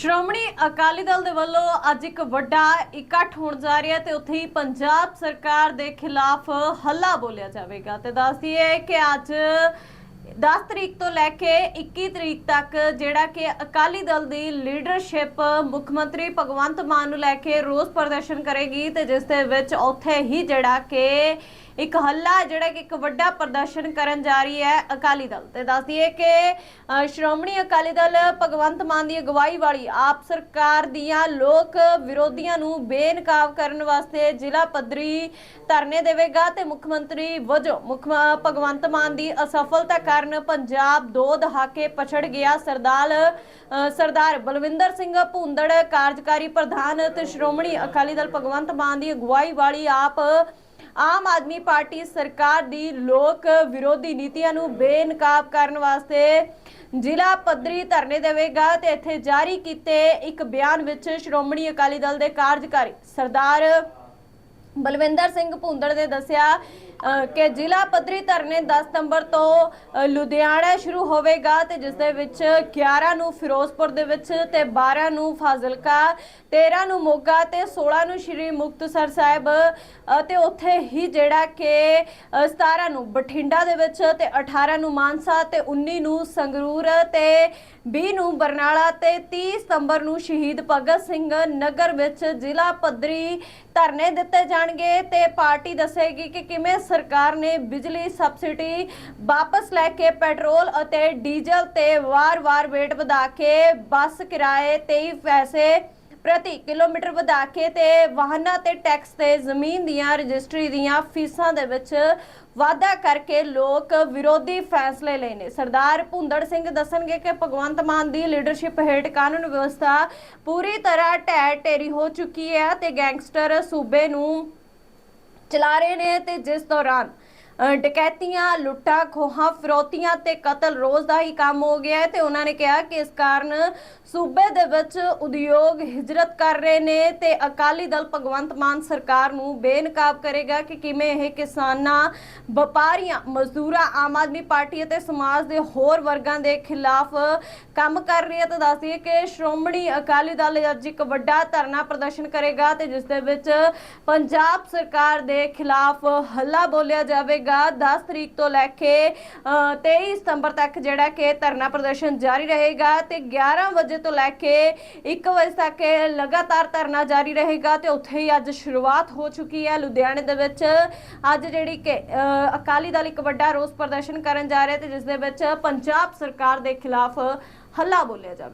ਸ਼੍ਰੋਮਣੀ ਅਕਾਲੀ ਦਲ ਦੇ ਵੱਲੋਂ ਅੱਜ ਇੱਕ ਵੱਡਾ ਇਕੱਠ ਹੋਣ ਜਾ ਰਿਹਾ ਤੇ ਉੱਥੇ ਹੀ ਪੰਜਾਬ ਸਰਕਾਰ ਦੇ ਖਿਲਾਫ ਹੱਲਾ ਬੋਲਿਆ ਜਾਵੇਗਾ। ਤੇ ਦੱਸ ਦਈਏ ਕਿ ਅੱਜ 10 ਤਰੀਕ ਤੋਂ ਲੈ ਕੇ 21 ਤਰੀਕ ਤੱਕ ਜਿਹੜਾ ਕਿ ਅਕਾਲੀ ਦਲ ਦੀ ਲੀਡਰਸ਼ਿਪ ਮੁੱਖ ਮੰਤਰੀ ਭਗਵੰਤ ਮਾਨ ਨੂੰ ਲੈ ਕੇ ਰੋਸ ਪ੍ਰਦਰਸ਼ਨ ਕਰੇਗੀ ਤੇ ਜਿਸ ਦੇ ਵਿੱਚ ਉੱਥੇ ਹੀ ਜਿਹੜਾ ਕਿ ਇੱਕ ਹੱਲਾ ਜਿਹੜਾ ਕਿ ਇੱਕ ਵੱਡਾ ਪ੍ਰਦਰਸ਼ਨ ਕਰਨ ਜਾ ਰਹੀ ਹੈ ਅਕਾਲੀ ਦਲ ਤੇ। ਦੱਸ ਦਈਏ ਕਿ ਸ਼੍ਰੋਮਣੀ ਅਕਾਲੀ ਦਲ ਭਗਵੰਤ ਮਾਨ ਦੀ ਅਗਵਾਈ ਵਾਲੀ ਆਪ ਸਰਕਾਰ ਦੀਆਂ ਲੋਕ ਵਿਰੋਧੀਆਂ ਨੂੰ ਬੇਨਕਾਬ ਕਰਨ ਵਾਸਤੇ ਜ਼ਿਲ੍ਹਾ ਪੱਧਰੀ ਧਰਨੇ ਦੇਵੇਗਾ ਤੇ ਮੁੱਖ ਮੰਤਰੀ ਵਜੋਂ ਮੁੱਖ ਭਗਵੰਤ ਮਾਨ ਦੀ ਅਸਫਲਤਾ ਕਾਰਨ ਪੰਜਾਬ ਦੋ ਦਹਾਕੇ ਪਛੜ ਗਿਆ। ਸਰਦਾਰ ਸਰਦਾਰ ਬਲਵਿੰਦਰ ਸਿੰਘ ਭੁੰਦੜ ਕਾਰਜਕਾਰੀ ਪ੍ਰਧਾਨ ਤੇ ਸ਼੍ਰੋਮਣੀ ਅਕਾਲੀ ਦਲ ਭਗਵੰਤ ਮਾਨ ਦੀ ਅਗਵਾਈ ਵਾਲੀ ਆਪ ਆਮ ਆਦਮੀ ਪਾਰਟੀ ਸਰਕਾਰ ਦੀ ਲੋਕ ਵਿਰੋਧੀ ਨੀਤੀਆਂ ਨੂੰ ਬੇਨਕਾਬ ਕਰਨ ਵਾਸਤੇ ਜ਼ਿਲ੍ਹਾ ਪੱਧਰੀ ਧਰਨੇ ਦੇਵੇਗਾ ਤੇ ਇੱਥੇ ਜਾਰੀ ਕੀਤੇ ਇੱਕ ਬਿਆਨ ਵਿੱਚ ਸ਼੍ਰੋਮਣੀ ਅਕਾਲੀ ਦਲ ਦੇ ਕਾਰਜਕਾਰੀ ਸਰਦਾਰ ਬਲਵਿੰਦਰ ਸਿੰਘ ਭੁੰਦੜ ਨੇ ਦੱਸਿਆ ਕਿ ਜ਼ਿਲ੍ਹਾ ਪੱਧਰੀ ਧਰਨੇ 10 ਸਤੰਬਰ ਤੋਂ ਲੁਧਿਆਣਾ ਸ਼ੁਰੂ ਹੋਵੇਗਾ ਤੇ ਜਿਸ ਦੇ ਵਿੱਚ 11 ਨੂੰ ਫਿਰੋਜ਼ਪੁਰ ਦੇ ਵਿੱਚ ਤੇ 12 ਨੂੰ ਫਾਜ਼ਿਲਕਾ 13 ਨੂੰ ਮੋਗਾ ਤੇ 16 ਨੂੰ ਸ਼੍ਰੀ ਮੁਕਤਸਰ ਸਾਹਿਬ ਅ, ਤੇ ਉੱਥੇ ਹੀ ਜਿਹੜਾ ਕਿ ਅ, 17 ਨੂੰ ਬਠਿੰਡਾ ਦੇ ਵਿੱਚ ਤੇ 18 ਨੂੰ ਮਾਨਸਾ ਤੇ 19 ਨੂੰ ਸੰਗਰੂਰ ਤੇ 20 ਨੂੰ ਬਰਨਾਲਾ ਤੇ 30 ਸਤੰਬਰ ਨੂੰ ਸ਼ਹੀਦ ਭਗਤ ਸਿੰਘ ਨਗਰ ਵਿੱਚ ਜ਼ਿਲ੍ਹਾ ਪੱਧਰੀ ਧਰਨੇ ਦਿੱਤੇ ਜਾਣਗੇ ਤੇ ਪਾਰਟੀ ਦੱਸੇਗੀ ਕਿ ਕਿਵੇਂ ਸਰਕਾਰ ਨੇ ਬਿਜਲੀ ਸਬਸਿਡੀ ਵਾਪਸ ਲੈ ਕੇ ਪੈਟਰੋਲ ਅਤੇ ਡੀਜ਼ਲ ਤੇ ਵਾਰ-ਵਾਰ ਰੇਟ ਵਧਾ ਕੇ ਬੱਸ ਕਿਰਾਏ 23 ਪੈਸੇ ਪ੍ਰਤੀ ਕਿਲੋਮੀਟਰ ਵਧਾ ਕੇ ਤੇ ਵਾਹਨਾਂ ਤੇ ਟੈਕਸ ਤੇ ਜ਼ਮੀਨ ਦੀਆਂ ਰਜਿਸਟਰੀ ਦੀਆਂ ਫੀਸਾਂ ਦੇ ਵਿੱਚ ਵਾਧਾ ਕਰਕੇ ਲੋਕ ਵਿਰੋਧੀ ਫੈਸਲੇ ਲਏ ਨੇ। ਸਰਦਾਰ ਭੁੰਦੜ ਸਿੰਘ ਦੱਸਣਗੇ ਕਿ ਭਗਵੰਤ ਮਾਨ ਦੀ ਲੀਡਰਸ਼ਿਪ ਹੇਠ ਕਾਨੂੰਨ ਵਿਵਸਥਾ ਪੂਰੀ ਤਰ੍ਹਾਂ ਢਹਿ ਢੇਰੀ ਹੋ ਚੁੱਕੀ ਹੈ ਤੇ ਗੈਂਗਸਟਰ ਸੂਬੇ ਨੂੰ ਚਲਾ ਰਹੇ ਨੇ ਤੇ ਜਿਸ ਦੌਰਾਨ ਡਕੈਤੀਆਂ, ਲੁੱਟਾਂ, ਖੋਹਾਂ, ਫਿਰੌਤੀਆਂ ਤੇ ਕਤਲ ਰੋਜ਼ ਦਾ ਹੀ ਕੰਮ ਹੋ ਗਿਆ ਹੈ ਤੇ ਉਹਨਾਂ ਨੇ ਕਿਹਾ ਕਿ ਇਸ ਕਾਰਨ ਸੂਬੇ ਦੇ ਵਿੱਚ ਉਦਯੋਗ ਹਿਜਰਤ ਕਰ ਰਹੇ ਨੇ ਤੇ ਅਕਾਲੀ ਦਲ ਭਗਵੰਤ ਮਾਨ ਸਰਕਾਰ ਨੂੰ ਬੇਨਕਾਬ ਕਰੇਗਾ ਕਿ ਕਿਵੇਂ ਇਹ ਕਿਸਾਨਾਂ, ਵਪਾਰੀਆਂ, ਮਜ਼ਦੂਰਾਂ, ਆਮ ਆਦਮੀ ਪਾਰਟੀ ਅਤੇ ਸਮਾਜ ਦੇ ਹੋਰ ਵਰਗਾਂ ਦੇ ਖਿਲਾਫ ਕੰਮ ਕਰ ਰਹੀ ਹੈ ਤਾਂ ਦੱਸਦੀ ਦਈਏ ਕਿ ਸ਼੍ਰੋਮਣੀ ਅਕਾਲੀ ਦਲ ਅੱਜ ਇੱਕ ਵੱਡਾ ਧਰਨਾ ਪ੍ਰਦਰਸ਼ਨ ਕਰੇਗਾ ਤੇ ਜਿਸ ਦੇ ਵਿੱਚ ਪੰਜਾਬ ਸਰਕਾਰ ਦੇ ਖਿਲਾਫ ਹੱਲਾ ਬੋਲਿਆ ਜਾਵੇਗਾ। 10 ਤਰੀਕ ਤੋਂ ਲੈ ਕੇ ਅ, 23 ਸਤੰਬਰ ਤੱਕ ਜਿਹੜਾ ਕਿ ਧਰਨਾ ਪ੍ਰਦਰਸ਼ਨ ਜਾਰੀ ਰਹੇਗਾ ਤੇ 11 ਵਜੇ ਤੋਂ ਲੈ ਕੇ 1 ਵਜੇ ਤੱਕ ਲਗਾਤਾਰ ਧਰਨਾ ਜਾਰੀ ਰਹੇਗਾ ਤੇ ਉੱਥੇ ਹੀ ਅੱਜ ਸ਼ੁਰੂਆਤ ਹੋ ਚੁੱਕੀ ਹੈ ਲੁਧਿਆਣੇ ਦੇ ਵਿੱਚ। ਅੱਜ ਜਿਹੜੀ ਕਿ ਅਕਾਲੀ ਦਲ ਇੱਕ ਵੱਡਾ ਰੋਸ ਪ੍ਰਦਰਸ਼ਨ ਕਰਨ ਜਾ ਰਿਹਾ ਤੇ ਜਿਸ ਦੇ ਵਿੱਚ ਪੰਜਾਬ ਸਰਕਾਰ ਦੇ ਖਿਲਾਫ ਹੱਲਾ ਬੋਲਿਆ ਜਾਵੇ।